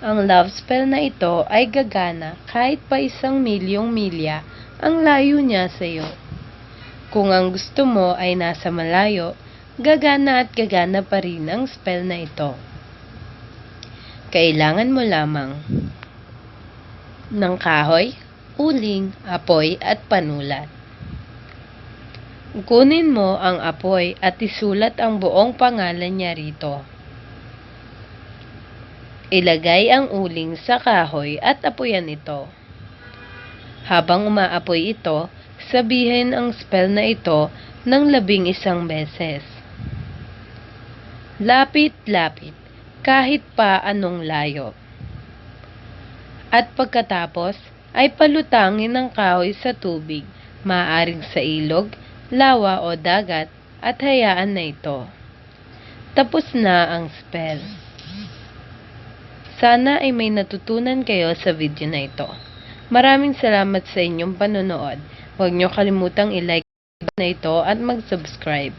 Ang love spell na ito ay gagana kahit pa isang milyong milya ang layo niya sa iyo. Kung ang gusto mo ay nasa malayo, gagana at gagana pa rin ang spell na ito. Kailangan mo lamang ng kahoy, uling, apoy at panulat. Kunin mo ang apoy at isulat ang buong pangalan niya rito. Ilagay ang uling sa kahoy at apoyan ito. Habang umaapoy ito, sabihin ang spell na ito ng labing isang beses. Lapit-lapit, kahit pa anong layo. At pagkatapos, ay palutangin ng kahoy sa tubig, maaring sa ilog, lawa o dagat, at hayaan na ito. Tapos na ang spell. Sana ay may natutunan kayo sa video na ito. Maraming salamat sa inyong panonood. Huwag niyo kalimutang i-like na ito at mag-subscribe.